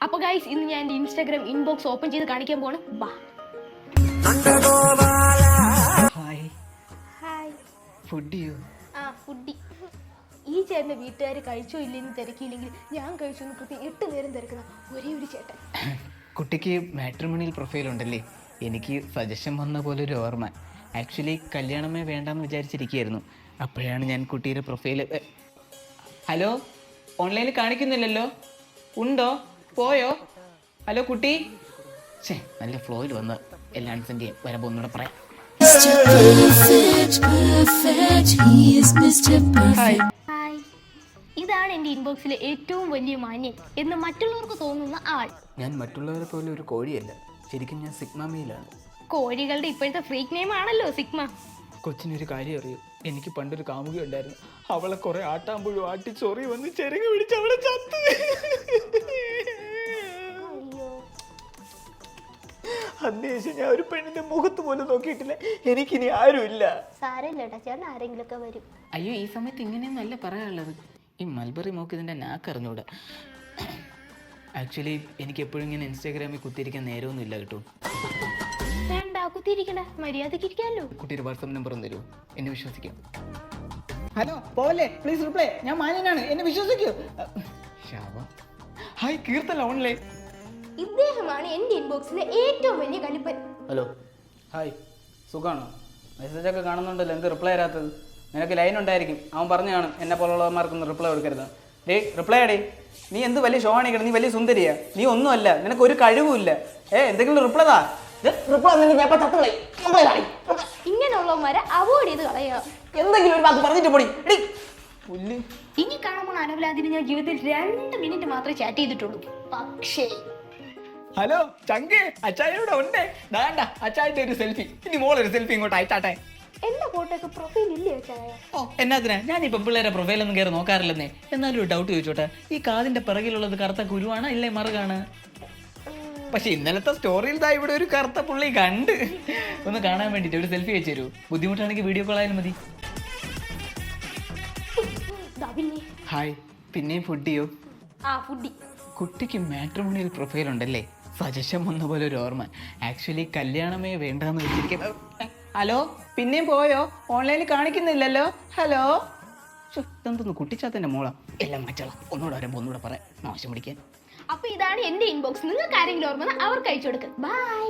അപ്പൊ ഗൈസ് ഇന്ന് ഞാൻ എന്റെ ഇൻസ്റ്റാഗ്രാം ഇൻബോക്സ് ഓപ്പൺ ചെയ്ത് കാണിക്കാൻ പോണ് ബാ. ഹായ് ഹായ് ഫുഡ് ചെയ്യോ ആ ഫുഡി ഈ ചേട്ടന്റെ വീട്ടുകാർ കഴിച്ചോ ഇല്ലെന്ന് തിരക്കിയില്ലെങ്കിൽ ഞാൻ കഴിച്ചു എന്ന് കൃത്യം എട്ട് നേരം തിരക്കുന്ന ഒരേ ഒരു ചേട്ടൻ. കുട്ടിക്ക് മാട്രിമണിയിൽ പ്രൊഫൈൽ ഉണ്ടല്ലേ? എനിക്ക് സജഷൻ വന്ന പോലെ ഒരു ഓർമ്മ. ആക്ച്വലി കല്യാണമേ വേണ്ടാന്ന് വിചാരിച്ചിരിക്കുകയായിരുന്നു. അപ്പോഴാണ് ഞാൻ കുട്ടിയുടെ പ്രൊഫൈൽ ഹലോ? ഓൺലൈനിൽ കാണിക്കുന്നില്ലല്ലോ? ഉണ്ടോ? പോയോ? ഹലോ കുട്ടി. ഛേ നല്ല ഫ്ലോയിൽ വന്ന് എല്ലാ ആൻസറിന്റെയും വരുമ്പോൾ ഒന്നുകൂടെ പറയാം. Mr. Perfect, perfect, he is Mr. Perfect. ഇതാണ് എന്റെ ഇൻബോക്സിലെ ഏറ്റവും വലിയ മാന്യൻ എന്ന് മറ്റുള്ളവർക്ക് തോന്നുന്ന ആൾ. ഞാൻ മറ്റുള്ളവരെ പോലെ ഒരു കോഴിയല്ല. ശരിക്കും ഞാൻ സിഗ്മ മെയിലാണ് കോഴികളുടെ ഇപ്പോഴത്തെ ഫ്രീക് നെയിം ആണല്ലോ സിഗ്മ. കൊച്ചിനൊരു കാര്യം അറിയൂ. എനിക്ക് പണ്ടൊരു കാമുകി ഉണ്ടായിരുന്നു. അവളെ കുറെ ആട്ടാമ്പുഴു ആട്ടി ചൊറി വന്ന് ചെറുങ്ങി പിടിച്ച് അവളെ ചത്ത് അതിനുശേഷം ഞാൻ ഒരു പെണ്ണിന്റെ മുഖത്ത് പോലും നോക്കിയിട്ടില്ല. എനിക്കിനി ആരുമില്ല. സാരമില്ലട്ടാ ചേട്ടൻ ആരെങ്കിലുമൊക്കെ വരും. അയ്യോ ഈ സമയത്ത് ഇങ്ങനെയൊന്നല്ല പറയാനുള്ളത്. ഈ മൽബറി മോക്ക് ഇതിന്റെ നാക്ക് അറിഞ്ഞൂടാ. ആക്ച്വലി എനിക്ക് എപ്പോഴും ഇങ്ങനെ ഇൻസ്റ്റാഗ്രാമിൽ കുത്തിയിരിക്കാൻ നേരമൊന്നുമില്ല കേട്ടോ. വേണ്ട കുത്തിയിരിക്കണ്ട മര്യാദയ്ക്ക് ഇരിക്കാമല്ലോ കുട്ടിയുടെ വാട്സാപ്പ് നമ്പർ ഒന്ന് തരുമോ എന്നെ വിശ്വസിക്കാം. ഹലോ പോവല്ലേ? പ്ലീസ് റിപ്ലൈ ഞാൻ മാന്യനാണ് എന്നെ വിശ്വസിക്കൂ. ഹായ് കീർത്തല ഓൺലൈൻ ഇദ്ദേഹമാണ് എന്റെ ഇൻബോക്സിലെ ഏറ്റവും വലിയ കലിപ്പൻ. ഹലോ. ഹായ്. സുഖമാണോ മെസ്സേജൊക്കെ കാണുന്നുണ്ടല്ലോ. എന്ത് റിപ്ലൈ തരാത്തത് നിനക്ക് ലൈൻ ഉണ്ടായിരിക്കും. അവൻ പറഞ്ഞാണ് കാണും. എന്നെ പോലുള്ളവന്മാർക്കൊന്നും റിപ്ലൈ കൊടുക്കരുത്. ഡേ റിപ്ലൈ അടേ നീ എന്ത് വലിയ ഷോ ആണിക്കണം നീ വലിയ സുന്ദരിയാ. നീ ഒന്നുമല്ല. നിനക്ക് ഒരു കഴിവുമില്ല. ഏ എന്തെങ്കിലും റിപ്ലൈ താ. റിപ്ലൈ ഇങ്ങനെയുള്ളവന്മാരെ അവോയ്ഡ് ചെയ്ത് കളയുക. എന്തെങ്കിലും ഒരു വാക്ക് പറഞ്ഞിട്ട് പൊടി. എടി. പുല്ല്. ഇനി കാണുമ്പോൾ അനവലാദിന് ഞാൻ ജീവിതത്തിൽ രണ്ട് മിനിറ്റ് മാത്രമേ ചാറ്റ് ചെയ്തിട്ടുള്ളൂ. പക്ഷേ ഹലോ ചങ്കേ അച്ചായനോട് ഉണ്ടേ. വേണ്ട അച്ചായന്റെ ഒരു സെൽഫി ഇനി മോളൊരു സെൽഫി ഇങ്ങോട്ട് അയച്ചാട്ടെ? എന്റെ ഫോട്ടോക്ക് പ്രൊഫൈൽ ഇല്ലേ ചായ ഓ എന്നാത്തിനാ ഞാൻ ഈ പെമ്പിള്ളേരെ പ്രൊഫൈലൊന്നും കയറി നോക്കാറില്ലെന്നേ. എന്നാലും ഒരു ഡൗട്ട് ചോദിച്ചോട്ടെ. ഈ കാതിന്റെ പിറകിലുള്ളത് കറുത്ത കുരുവാണ് ഇല്ലേ മറുകാണ്? പക്ഷെ ഇന്നലത്തെ സ്റ്റോറിയിൽ ദാ ഇവിടെ ഒരു കറുത്ത പുള്ളി കണ്ട്. ഒന്ന് കാണാൻ വേണ്ടിട്ട് ഒരു സെൽഫി വെച്ച് തരൂ ബുദ്ധിമുട്ടാണെങ്കിൽ വീഡിയോ കോൾ ആയാലും മതി. ഹായ് പിന്നെയും ഫുഡ് ചെയ്യോ. ആ ഫുഡി കുട്ടിക്ക് മാട്രിമോണിയൽ പ്രൊഫൈൽ ഉണ്ടല്ലേ? സജഷൻ വന്ന പോലെ ഒരു ഓർമ്മ. ആക്ച്വലി കല്യാണമേ വേണ്ടാന്ന് വെച്ചിരിക്കുന്നത് ഹലോ? പിന്നെയും പോയോ? ഓൺലൈനിൽ കാണിക്കുന്നില്ലല്ലോ? ഹലോ? ഇതെന്തൊന്ന് കുട്ടിച്ചാത്തന്റെ മോളാ. എല്ലാം മാറ്റണം ഒന്നുകൂടെ വരുമ്പോൾ ഒന്നുകൂടെ പറയാം. മോശം പിടിക്കാൻ. അപ്പൊ ഇതാണ് എന്റെ ഇൻബോക്സ് നിങ്ങൾക്ക് ആരെങ്കിലും ഓർമ്മ അവർക്ക് അയച്ചു കൊടുക്കുക ബൈ